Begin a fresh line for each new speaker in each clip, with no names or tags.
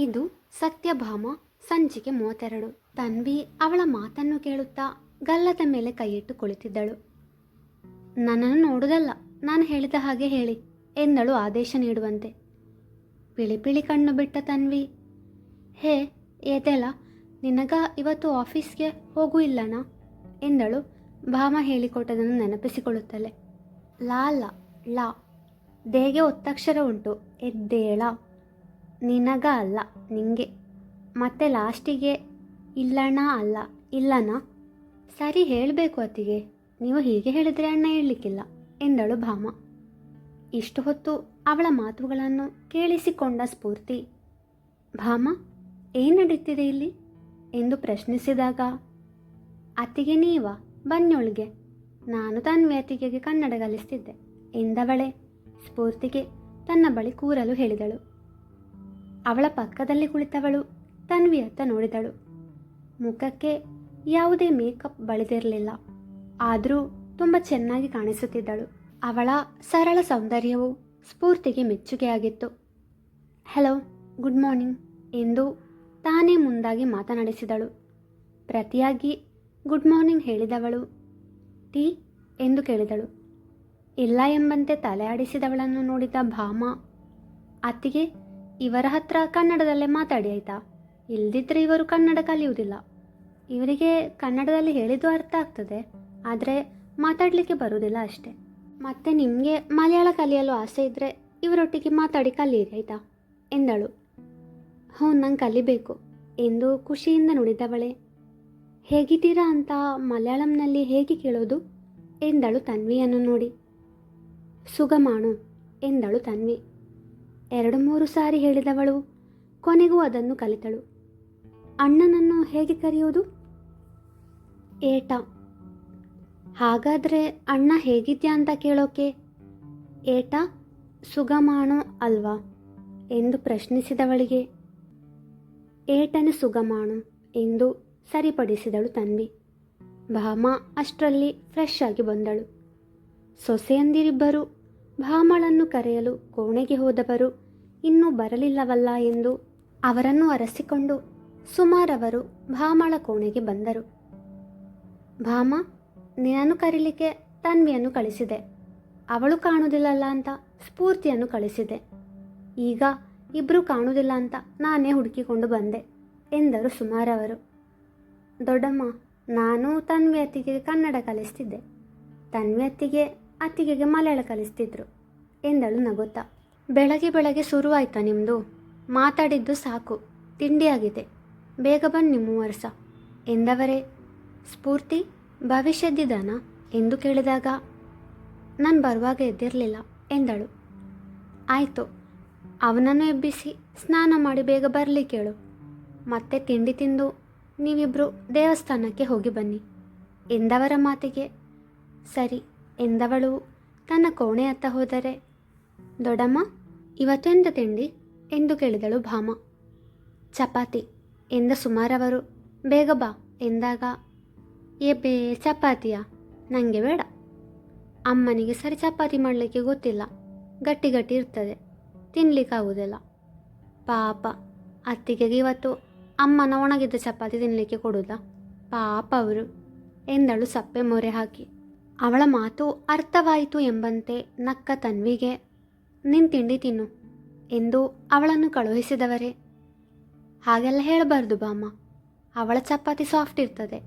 ಇದು ಸತ್ಯಭಾಮ ಸಂಚಿಕೆ ಮೂವತ್ತೆರಡು. ತನ್ವಿ ಅವಳ ಮಾತನ್ನು ಕೇಳುತ್ತಾ ಗಲ್ಲದ ಮೇಲೆ ಕೈಯಿಟ್ಟು ಕುಳಿತಿದ್ದಳು. ನನ್ನನ್ನು ನೋಡುದಲ್ಲ, ನಾನು ಹೇಳಿದ ಹಾಗೆ ಹೇಳಿ ಎಂದಳು ಆದೇಶ ನೀಡುವಂತೆ. ಪಿಳಿ ಪಿಳಿ ಕಣ್ಣು ಬಿಟ್ಟ ತನ್ವಿ, ಹೇ ಏತೆಲ್ಲ ನಿನಗ ಇವತ್ತು ಆಫೀಸ್ಗೆ ಹೋಗು ಇಲ್ಲನಾ? ಎಂದಳು ಭಾಮ ಹೇಳಿಕೊಟ್ಟದನ್ನು ನೆನಪಿಸಿಕೊಳ್ಳುತ್ತಲೇ. ಲಾ, ಲ ಲಾ ದೇಗೆ ಒತ್ತಕ್ಷರ ಉಂಟು, ಎದ್ದೇಳ ನಿನಗ ಅಲ್ಲ ನಿಂಗೆ. ಮತ್ತೆ ಲಾಸ್ಟಿಗೆ ಇಲ್ಲಣ್ಣ ಅಲ್ಲ, ಇಲ್ಲನಾ? ಸರಿ ಹೇಳಬೇಕು ಅತ್ತಿಗೆ. ನೀವು ಹೀಗೆ ಹೇಳಿದರೆ ಅಣ್ಣ ಹೇಳಲಿಕ್ಕಿಲ್ಲ, ಎಂದಳು ಭಾಮ. ಇಷ್ಟು ಹೊತ್ತು ಅವಳ ಮಾತುಗಳನ್ನು ಕೇಳಿಸಿಕೊಂಡ ಸ್ಫೂರ್ತಿ. ಭಾಮ, ಏನು ನಡೀತಿದೆ ಇಲ್ಲಿ? ಎಂದು ಪ್ರಶ್ನಿಸಿದಾಗ, ಅತ್ತಿಗೆ ನೀವ? ಬನ್ನೊಳಗೆ ನಾನು ತನ್ವಿ ಅತ್ತಿಗೆಗೆ ಕನ್ನಡ ಕಲಿಸ್ತಿದ್ದೆ, ಎಂದವಳೆ. ಸ್ಫೂರ್ತಿಗೆ ತನ್ನ ಬಳಿ ಕೂರಲು ಹೇಳಿದಳು. ಅವಳ ಪಕ್ಕದಲ್ಲಿ ಕುಳಿತವಳು. ತನ್ವಿಯತ್ತ ನೋಡಿದಳು. ಮುಖಕ್ಕೆ ಯಾವುದೇ ಮೇಕಪ್ ಬಳಿದಿರಲಿಲ್ಲ. ಆದರೂ ತುಂಬ ಚೆನ್ನಾಗಿ ಕಾಣಿಸುತ್ತಿದ್ದಳು. ಅವಳ ಸರಳ ಸೌಂದರ್ಯವು ಸ್ಫೂರ್ತಿಗೆ ಮೆಚ್ಚುಗೆಯಾಗಿತ್ತು. ಹಲೋ, ಗುಡ್ ಮಾರ್ನಿಂಗ್ ಎಂದು ತಾನೇ ಮುಂದಾಗಿ ಮಾತನಾಡಿಸಿದಳು. ಪ್ರತಿಯಾಗಿ ಗುಡ್ ಮಾರ್ನಿಂಗ್ ಹೇಳಿದವಳು. ಟೀ ಎಂದು ಕೇಳಿದಳು. ಇಲ್ಲ ಎಂಬಂತೆ ತಲೆ ಆಡಿಸಿದವಳನ್ನು ನೋಡಿದ ಭಾಮ, ಅತ್ತಿಗೆ ಇವರ ಹತ್ರ ಕನ್ನಡದಲ್ಲೇ ಮಾತಾಡಿ, ಆಯ್ತಾ? ಇಲ್ದಿದ್ರೆ ಇವರು ಕನ್ನಡ ಕಲಿಯುವುದಿಲ್ಲ. ಇವರಿಗೆ ಕನ್ನಡದಲ್ಲಿ ಹೇಳಿದ್ದು ಅರ್ಥ ಆಗ್ತದೆ, ಆದರೆ ಮಾತಾಡಲಿಕ್ಕೆ ಬರುವುದಿಲ್ಲ ಅಷ್ಟೆ. ಮತ್ತೆ ನಿಮಗೆ ಮಲಯಾಳ ಕಲಿಯಲು ಆಸೆ ಇದ್ದರೆ ಇವರೊಟ್ಟಿಗೆ ಮಾತಾಡಿ ಕಲಿಯಿರಿ, ಆಯ್ತಾ? ಎಂದಳು. ಹ್ಞೂ, ನಂಗೆ ಕಲಿಬೇಕು, ಎಂದು ಖುಷಿಯಿಂದ ನುಡಿದವಳೆ. ಹೇಗಿದ್ದೀರಾ ಅಂತ ಮಲಯಾಳಂನಲ್ಲಿ ಹೇಗೆ ಕೇಳೋದು? ಎಂದಳು ತನ್ವಿಯನ್ನು ನೋಡಿ. ಸುಗಮಾಣು, ಎಂದಳು ತನ್ವಿ. ಎರಡು ಮೂರು ಸಾರಿ ಹೇಳಿದವಳು. ಕೊನೆಗೂ ಅದನ್ನು ಕಲಿತಳು. ಅಣ್ಣನನ್ನು ಹೇಗೆ ಕರೆಯೋದು ಏಟ. ಹಾಗಾದರೆ ಅಣ್ಣ ಹೇಗಿದ್ಯಾ ಅಂತ ಕೇಳೋಕೆ? ಏಟ, ಸುಗಮಾಣು ಅಲ್ವಾ? ಎಂದು ಪ್ರಶ್ನಿಸಿದವಳಿಗೆ. ಏಟನೇ ಸುಗಮಾಣು ಎಂದು ಸರಿಪಡಿಸಿದಳು ತನ್ವಿ ಭಾಮ ಅಷ್ಟರಲ್ಲಿ ಫ್ರೆಶ್ ಆಗಿ ಬಂದಳು. ಸೊಸೆಯಂದಿರಿಬ್ಬರು ಭಾಮಳನ್ನು ಕರೆಯಲು ಕೋಣೆಗೆ ಹೋದವರು ಇನ್ನೂ ಬರಲಿಲ್ಲವಲ್ಲ ಎಂದು ಅವರನ್ನು ಅರಸಿಕೊಂಡು ಸುಮಾರವರು ಭಾಮಳ ಕೋಣೆಗೆ ಬಂದರು. ಭಾಮ, ನಿನ್ನನ್ನು ಕರೀಲಿಕ್ಕೆ ತನ್ವಿಯನ್ನು ಕಳಿಸಿದೆ. ಅವಳು ಕಾಣುವುದಿಲ್ಲಲ್ಲ ಅಂತ ಸ್ಫೂರ್ತಿಯನ್ನು ಕಳಿಸಿದೆ. ಈಗ ಇಬ್ಬರೂ ಕಾಣುವುದಿಲ್ಲ ಅಂತ ನಾನೇ ಹುಡುಕಿಕೊಂಡು ಬಂದೆ ಎಂದರು ಸುಮಾರವರು. ದೊಡ್ಡಮ್ಮ, ನಾನು ತನ್ವಿ ಅತ್ತಿಗೆಗೆ ಕನ್ನಡ ಕಲಿಸ್ತಿದ್ದೆ. ತನ್ವಿ ಅತ್ತಿಗೆ ಅತ್ತಿಗೆಗೆ ಮಲಯಾಳ ಕಲಿಸ್ತಿದ್ರು. ಎಂದಳು ನಗುತ್ತಾ. ಬೆಳಗ್ಗೆ ಬೆಳಗ್ಗೆ ಶುರುವಾಯ್ತಾ ನಿಮ್ಮದು ಮಾತಾಡಿದ್ದು ಸಾಕು. ತಿಂಡಿಯಾಗಿದೆ ಬೇಗ ಬನ್ನಿ ವರ್ಷ ಎಂದವರೇ? ಸ್ಫೂರ್ತಿ? ಭವಿಷ್ಯದ್ದಿದ್ದಾನ ಎಂದು ಕೇಳಿದಾಗ, ನಾನು ಬರುವಾಗ ಎದ್ದಿರಲಿಲ್ಲ ಎಂದಳು. ಆಯಿತು. ಅವನನ್ನು ಎಬ್ಬಿಸಿ ಸ್ನಾನ ಮಾಡಿ ಬೇಗ ಬರಲಿ ಕೇಳು. ಮತ್ತೆ ತಿಂಡಿ ತಿಂದು ನೀವಿಬ್ಬರು ದೇವಸ್ಥಾನಕ್ಕೆ ಹೋಗಿ ಬನ್ನಿ ಎಂದವರ ಮಾತಿಗೆ, ಸರಿ. ಎಂದವಳು. ತನ್ನ ಕೋಣೆಯತ್ತ ಹೋದರೆ, ದೊಡ್ಡಮ್ಮ ಇವತ್ತೆಂದ ತಿಂಡಿ? ಎಂದು ಕೇಳಿದಳು ಭಾಮ. ಚಪಾತಿ, ಎಂದ ಸುಮಾರವರು. ಬೇಗ ಬಾ, ಎಂದಾಗ ಏಬೇ ಚಪಾತಿಯಾ? ನನಗೆ ಬೇಡ. ಅಮ್ಮನಿಗೆ ಸರಿ ಚಪಾತಿ ಮಾಡಲಿಕ್ಕೆ ಗೊತ್ತಿಲ್ಲ. ಗಟ್ಟಿ ಗಟ್ಟಿ ಇರ್ತದೆ. ತಿನ್ನಲಿಕ್ಕಾಗೋದಿಲ್ಲ ಪಾಪ, ಅತ್ತಿಗೆಗೆ ಇವತ್ತು ಅಮ್ಮನ ಒಣಗಿದ್ದ ಚಪಾತಿ ತಿನ್ನಲಿಕ್ಕೆ ಕೊಡುದ? ಪಾಪ ಅವರು, ಎಂದಳು ಸಪ್ಪೆ ಮೊರೆ ಹಾಕಿ. ಅವಳ ಮಾತು ಅರ್ಥವಾಯಿತು ಎಂಬಂತೆ ನಕ್ಕ ತನ್ವಿಗೆ, ನಿನ್ ತಿಂಡಿ ತಿನ್ನು ಎಂದು ಅವಳನ್ನು ಕಳುಹಿಸಿದವರೇ. ಹಾಗೆಲ್ಲ ಹೇಳಬಾರ್ದು ಬಾಮ್ಮ. ಅವಳ ಚಪಾತಿ ಸಾಫ್ಟ್ ಇರ್ತದೆ.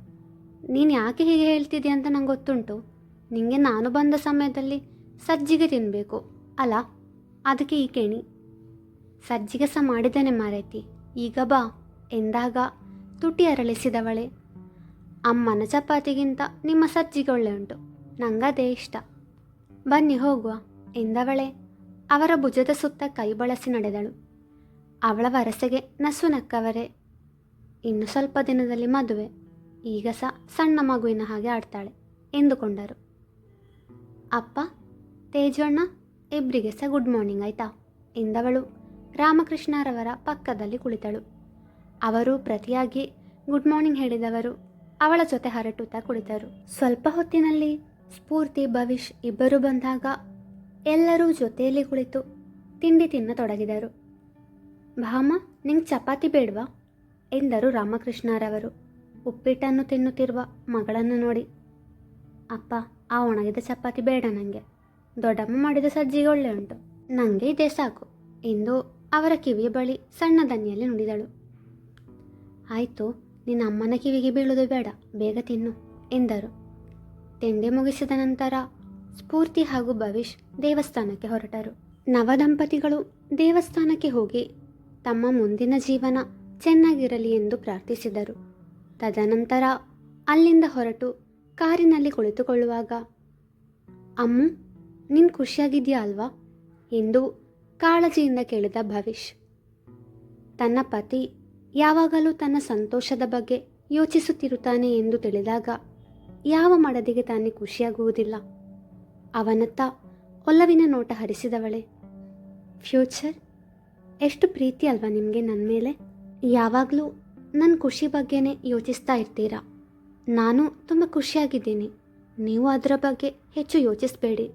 ನೀನು ಯಾಕೆ ಹೀಗೆ ಹೇಳ್ತಿದೀಯ ಅಂತ ನಂಗೆ ಗೊತ್ತುಂಟು. ನಿಂಗೆ ನಾನು ಬಂದ ಸಮಯದಲ್ಲಿ ಸಜ್ಜಿಗೆ ತಿನ್ನಬೇಕು ಅಲ್ಲ ಅದಕ್ಕೆ ಈ ಕೇಣಿ. ಸಜ್ಜಿಗೆ ಸಹ ಮಾಡಿದ್ದೇನೆ ಮಾರೈತಿ. ಈಗ ಬಾ ಎಂದಾಗ ತುಟಿ ಅರಳಿಸಿದವಳೆ. ಅಮ್ಮನ ಚಪಾತಿಗಿಂತ ನಿಮ್ಮ ಸಜ್ಜಿಗೆ ಒಳ್ಳೆ ಉಂಟು ನಂಗದೇ ಇಷ್ಟ. ಬನ್ನಿ ಹೋಗುವ, ಎಂದವಳೆ ಅವರ ಭುಜದ ಸುತ್ತ ಕೈ ಬಳಸಿ ನಡೆದಳು. ಅವಳ ವರಸೆಗೆ ನಸು ನಕ್ಕವರೇ. ಇನ್ನು ಸ್ವಲ್ಪ ದಿನದಲ್ಲಿ ಮದುವೆ, ಈಗ ಸಹ ಸಣ್ಣ ಮಗುವಿನ ಹಾಗೆ ಆಡ್ತಾಳೆ, ಎಂದುಕೊಂಡರು. ಅಪ್ಪ, ತೇಜಣ್ಣ ಇಬ್ಬರಿಗೆ ಸಹ ಗುಡ್ ಮಾರ್ನಿಂಗ್ ಆಯ್ತಾ, ಎಂದವಳು ರಾಮಕೃಷ್ಣರವರ ಪಕ್ಕದಲ್ಲಿ ಕುಳಿತಳು. ಅವರು ಪ್ರತಿಯಾಗಿ ಗುಡ್ ಮಾರ್ನಿಂಗ್ ಹೇಳಿದವರು, ಅವಳ ಜೊತೆ ಹರಟುತ್ತಾ ಕುಳಿತರು. ಸ್ವಲ್ಪ ಹೊತ್ತಿನಲ್ಲಿ ಸ್ಫೂರ್ತಿ ಭವಿಷ್ ಇಬ್ಬರು ಬಂದಾಗ ಎಲ್ಲರೂ ಜೊತೆಯಲ್ಲಿ ಕುಳಿತು ತಿಂಡಿ ತಿನ್ನತೊಡಗಿದರು. ಭಾಮ, ನಿಂಗೆ ಚಪಾತಿ ಬೇಡವಾ? ಎಂದರು ರಾಮಕೃಷ್ಣರವರು. ಉಪ್ಪಿಟ್ಟನ್ನು ತಿನ್ನುತ್ತಿರುವ ಮಗಳನ್ನು ನೋಡಿ. ಅಪ್ಪ, ಆ ಒಣಗಿದ ಚಪಾತಿ ಬೇಡ ನನಗೆ ದೊಡ್ಡಮ್ಮ ಮಾಡಿದ ಸಜ್ಜಿಗೆ ಒಳ್ಳೆ ಉಂಟು. ನನಗೆ ಇದೇ ಸಾಕು. ಎಂದು ಅವರ ಕಿವಿಯ ಬಳಿ ಸಣ್ಣ ದನಿಯಲ್ಲಿ ನುಡಿದಳು. ಆಯಿತು, ನಿನ್ನ ಅಮ್ಮನ ಕಿವಿಗೆ ಬೀಳೋದು ಬೇಡ. ಬೇಗ ತಿನ್ನು, ಎಂದರು. ತಿಂಡಿ ಮುಗಿಸಿದ ನಂತರ ಸ್ಫೂರ್ತಿ ಹಾಗೂ ಭವಿಷ್ ದೇವಸ್ಥಾನಕ್ಕೆ ಹೊರಟರು. ನವದಂಪತಿಗಳು ದೇವಸ್ಥಾನಕ್ಕೆ ಹೋಗಿ ತಮ್ಮ ಮುಂದಿನ ಜೀವನ ಚೆನ್ನಾಗಿರಲಿ ಎಂದು ಪ್ರಾರ್ಥಿಸಿದರು. ತದನಂತರ ಅಲ್ಲಿಂದ ಹೊರಟು ಕಾರಿನಲ್ಲಿ ಕುಳಿತುಕೊಳ್ಳುವಾಗ, ಅಮ್ಮು, ನೀನು ಖುಷಿಯಾಗಿದೆಯಾ ಅಲ್ವಾ? ಎಂದು ಕಾಳಜಿಯಿಂದ ಕೇಳಿದ ಭವಿಷ್. ತನ್ನ ಪತಿ ಯಾವಾಗಲೂ ತನ್ನ ಸಂತೋಷದ ಬಗ್ಗೆ ಯೋಚಿಸುತ್ತಿರುತ್ತಾನೆ ಎಂದು ತಿಳಿದಾಗ ಯಾವ ಮಡದಿಗೆ ತಾನೇ ಖುಷಿಯಾಗುವುದಿಲ್ಲ. ಅವನತ್ತ ಒಲವಿನ ನೋಟ ಹರಿಸಿದವಳೆ. ಫ್ಯೂಚರ್, ಎಷ್ಟು ಪ್ರೀತಿ ಅಲ್ವಾ ನಿಮಗೆ ನನ್ನ ಮೇಲೆ? ಯಾವಾಗಲೂ ನನ್ನ ಖುಷಿ ಬಗ್ಗೆನೇ ಯೋಚಿಸ್ತಾ ಇರ್ತೀರಾ? ನಾನು ತುಂಬ ಖುಷಿಯಾಗಿದ್ದೀನಿ. ನೀವು ಅದರ ಬಗ್ಗೆ ಹೆಚ್ಚು ಯೋಚಿಸಬೇಡಿ.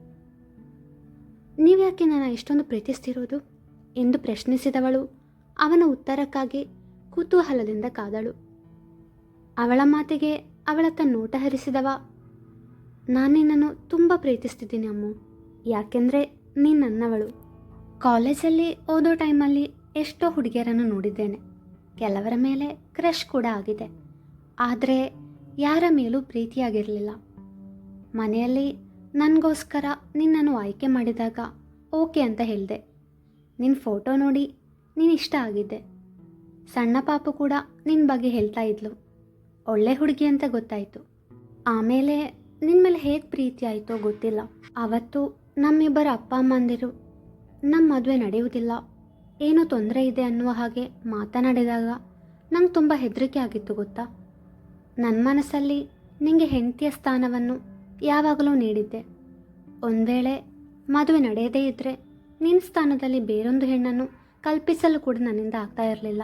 ನೀವು ಯಾಕೆ ನನ್ನ ಎಷ್ಟೊಂದು ಪ್ರೀತಿಸ್ತಿರೋದು? ಎಂದು ಪ್ರಶ್ನಿಸಿದವಳು. ಅವನ ಉತ್ತರಕ್ಕಾಗಿ ಕುತೂಹಲದಿಂದ ಕಾದಳು. ಅವಳ ಮಾತಿಗೆ ಅವಳತ್ತ ನೋಟ ಹರಿಸಿದವ. ನಾನು ನಿನ್ನನ್ನು ತುಂಬ ಪ್ರೀತಿಸ್ತಿದ್ದೀನಿ ಅಮ್ಮು. ಯಾಕೆಂದರೆ ನೀ ನನ್ನವಳು. ಕಾಲೇಜಲ್ಲಿ ಓದೋ ಟೈಮಲ್ಲಿ ಎಷ್ಟೋ ಹುಡುಗಿಯರನ್ನು ನೋಡಿದ್ದೇನೆ. ಕೆಲವರ ಮೇಲೆ ಕ್ರಶ್ ಕೂಡ ಆಗಿದೆ. ಆದರೆ ಯಾರ ಮೇಲೂ ಪ್ರೀತಿಯಾಗಿರಲಿಲ್ಲ. ಮನೆಯಲ್ಲಿ ನನಗೋಸ್ಕರ ನಿನ್ನನ್ನು ಆಯ್ಕೆ ಮಾಡಿದಾಗ ಓಕೆ ಅಂತ ಹೇಳಿದೆ. ನಿನ್ನ ಫೋಟೋ ನೋಡಿ ನೀನು ಇಷ್ಟ ಆಗಿದ್ದೆ. ಸಣ್ಣ ಪಾಪು ಕೂಡ ನಿನ್ನ ಬಗ್ಗೆ ಹೇಳ್ತಾ ಇದ್ಲು. ಒಳ್ಳೆ ಹುಡುಗಿ ಅಂತ ಗೊತ್ತಾಯಿತು. ಆಮೇಲೆ ನಿನ್ನ ಮೇಲೆ ಹೇಗೆ ಪ್ರೀತಿ ಆಯಿತೋ ಗೊತ್ತಿಲ್ಲ. ಅವತ್ತು ನಮ್ಮಿಬ್ಬರ ಅಪ್ಪ ಅಮ್ಮಂದಿರು ನಮ್ಮ ಮದುವೆ ನಡೆಯುವುದಿಲ್ಲ. ಏನೋ ತೊಂದರೆ ಇದೆ ಅನ್ನುವ ಹಾಗೆ ಮಾತನಾಡಿದಾಗ ನಂಗೆ ತುಂಬ ಹೆದರಿಕೆ ಆಗಿತ್ತು ಗೊತ್ತಾ. ನನ್ನ ಮನಸ್ಸಲ್ಲಿ ನಿಮಗೆ ಹೆಂಡತಿಯ ಸ್ಥಾನವನ್ನು ಯಾವಾಗಲೂ ನೀಡಿದ್ದೆ. ಒಂದು ವೇಳೆ ಮದುವೆ ನಡೆಯದೇ ಇದ್ದರೆ ನಿನ್ನ ಸ್ಥಾನದಲ್ಲಿ ಬೇರೊಂದು ಹೆಣ್ಣನ್ನು ಕಲ್ಪಿಸಲು ಕೂಡ ನನ್ನಿಂದ ಆಗ್ತಾ ಇರಲಿಲ್ಲ.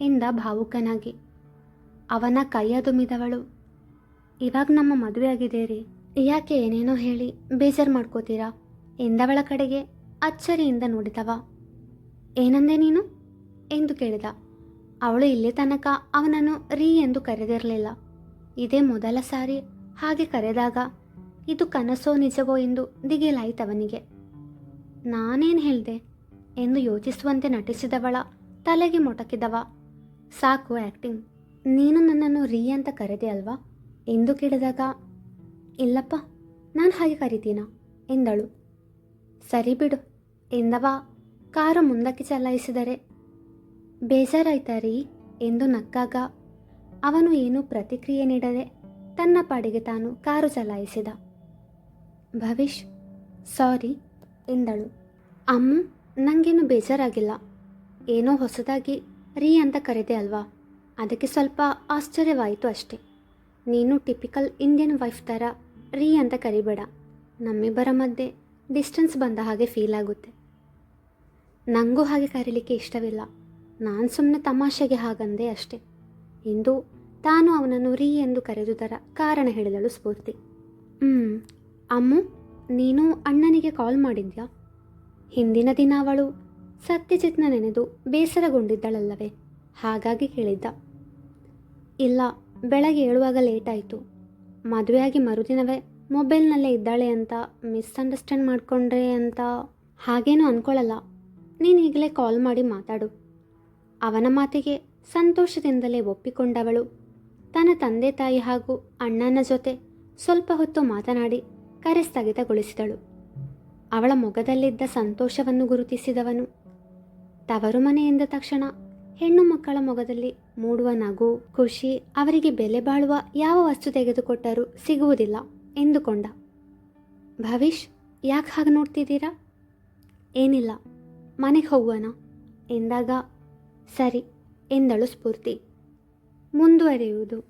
ಎಂದ ಭಾವುಕನಾಗಿ. ಅವನ ಕೈಯದುಮಿದವಳು. ಇವಾಗ ನಮ್ಮ ಮದುವೆ ಆಗಿದೆ ರೀ ಯಾಕೆ ಏನೇನೋ ಹೇಳಿ ಬೇಜಾರು ಮಾಡ್ಕೋತೀರಾ? ಎಂದವಳ ಕಡೆಗೆ ಅಚ್ಚರಿಯಿಂದ ನೋಡಿದವ. ಏನಂದೆ ನೀನು? ಎಂದು ಕೇಳಿದ. ಅವಳು ಇಲ್ಲೇ ತನಕ ಅವನನ್ನು ರೀ ಎಂದು ಕರೆದಿರಲಿಲ್ಲ. ಇದೇ ಮೊದಲ ಸಾರಿ ಹಾಗೆ ಕರೆದಾಗ ಇದು ಕನಸೋ ನಿಜವೋ ಎಂದು ದಿಗಿಲಾಯಿತವನಿಗೆ. ನಾನೇನು ಹೇಳಿದೆ? ಎಂದು ಯೋಚಿಸುವಂತೆ ನಟಿಸಿದವಳ ತಲೆಗೆ ಮೊಟಕಿದವ. ಸಾಕು ಆ್ಯಕ್ಟಿಂಗ್ ನೀನು ನನ್ನನ್ನು ರೀ ಅಂತ ಕರೆದೆ ಅಲ್ವಾ? ಎಂದು ಕೇಳಿದಾಗ, ಇಲ್ಲಪ್ಪ, ನಾನು ಹಾಗೆ ಕರಿತೀನ? ಎಂದಳು. ಸರಿ ಬಿಡು, ಎಂದವ? ಕಾರು ಮುಂದಕ್ಕೆ ಚಲಾಯಿಸಿದರೆ. ಬೇಜಾರಾಯ್ತಾ ರೀ? ಎಂದು ನಕ್ಕಾಗ, ಅವನು ಏನೂ ಪ್ರತಿಕ್ರಿಯೆ ನೀಡದೆ ತನ್ನ ಪಾಡಿಗೆ ತಾನು ಕಾರು ಚಲಾಯಿಸಿದ. ಭವಿಷ್ ಸಾರಿ, ಎಂದಳು. ಅಮ್ಮ ನನಗೇನು ಬೇಜಾರಾಗಿಲ್ಲ. ಏನೋ ಹೊಸದಾಗಿ ರೀ ಅಂತ ಕರೆದೆ ಅಲ್ವಾ? ಅದಕ್ಕೆ ಸ್ವಲ್ಪ ಆಶ್ಚರ್ಯವಾಯಿತು ಅಷ್ಟೆ. ನೀನು ಟಿಪಿಕಲ್ ಇಂಡಿಯನ್ ವೈಫ್ ಥರ ರೀ ಅಂತ ಕರಿಬೇಡ. ನಮ್ಮಿಬ್ಬರ ಮಧ್ಯೆ ಡಿಸ್ಟೆನ್ಸ್ ಬಂದ ಹಾಗೆ ಫೀಲ್ ಆಗುತ್ತೆ. ನನಗೂ ಹಾಗೆ ಕರೀಲಿಕ್ಕೆ ಇಷ್ಟವಿಲ್ಲ. ನಾನು ಸುಮ್ಮನೆ ತಮಾಷೆಗೆ ಹಾಗಂದೆ ಅಷ್ಟೆ. ಎಂದು ತಾನು ಅವನನ್ನು ರೀ ಎಂದು ಕರೆದುದರ ಕಾರಣ ಹೇಳಿದಳು ಸ್ಫೂರ್ತಿ. ಹ್ಞೂ ಅಮ್ಮು, ನೀನು ಅಣ್ಣನಿಗೆ ಕಾಲ್ ಮಾಡಿದ್ಯಾ? ಹಿಂದಿನ ದಿನ ಅವಳು ಸತ್ಯಜಿತ್ನ ನೆನೆದು ಬೇಸರಗೊಂಡಿದ್ದಳಲ್ಲವೇ? ಹಾಗಾಗಿ ಕೇಳಿದ್ದ. ಇಲ್ಲ, ಬೆಳಗ್ಗೆ ಏಳುವಾಗ ಲೇಟ್ ಆಯಿತು. ಮದುವೆಯಾಗಿ ಮರುದಿನವೇ ಮೊಬೈಲ್ನಲ್ಲೇ ಇದ್ದಾಳೆ ಅಂತ ಮಿಸ್ಅಂಡರ್ಸ್ಟ್ಯಾಂಡ್ ಮಾಡಿಕೊಂಡ್ರೆ ಅಂತ ಹಾಗೇನೂ ಅಂದ್ಕೊಳ್ಳಲ್ಲ ನೀನು ಈಗಲೇ ಕಾಲ್ ಮಾಡಿ ಮಾತಾಡು. ಅವನ ಮಾತಿಗೆ ಸಂತೋಷದಿಂದಲೇ ಒಪ್ಪಿಕೊಂಡವಳು. ತನ್ನ ತಂದೆ ತಾಯಿ ಹಾಗೂ ಅಣ್ಣನ ಜೊತೆ ಸ್ವಲ್ಪ ಹೊತ್ತು ಮಾತನಾಡಿ ಕರೆ ಸ್ಥಗಿತಗೊಳಿಸಿದಳು. ಅವಳ ಮೊಗದಲ್ಲಿದ್ದ ಸಂತೋಷವನ್ನು ಗುರುತಿಸಿದವನು. ತವರು ಮನೆಯಿಂದ ತಕ್ಷಣ ಹೆಣ್ಣು ಮಕ್ಕಳ ಮೊಗದಲ್ಲಿ ಮೂಡುವ ನಗು, ಖುಷಿ, ಅವರಿಗೆ ಬೆಲೆ ಬಾಳುವ ಯಾವ ವಸ್ತು ತೆಗೆದುಕೊಟ್ಟರೂ ಸಿಗುವುದಿಲ್ಲ ಎಂದುಕೊಂಡ. ಭವಿಷ್ ಯಾಕೆ ಹಾಗೆ ನೋಡ್ತಿದ್ದೀರಾ? ಏನಿಲ್ಲ, ಮನೆಗೆ ಹೋಗುವನ? ಎಂದಾಗ, ಸರಿ, ಎಂದಳು ಸ್ಫೂರ್ತಿ. ಮುಂದುವರಿಯುವುದು.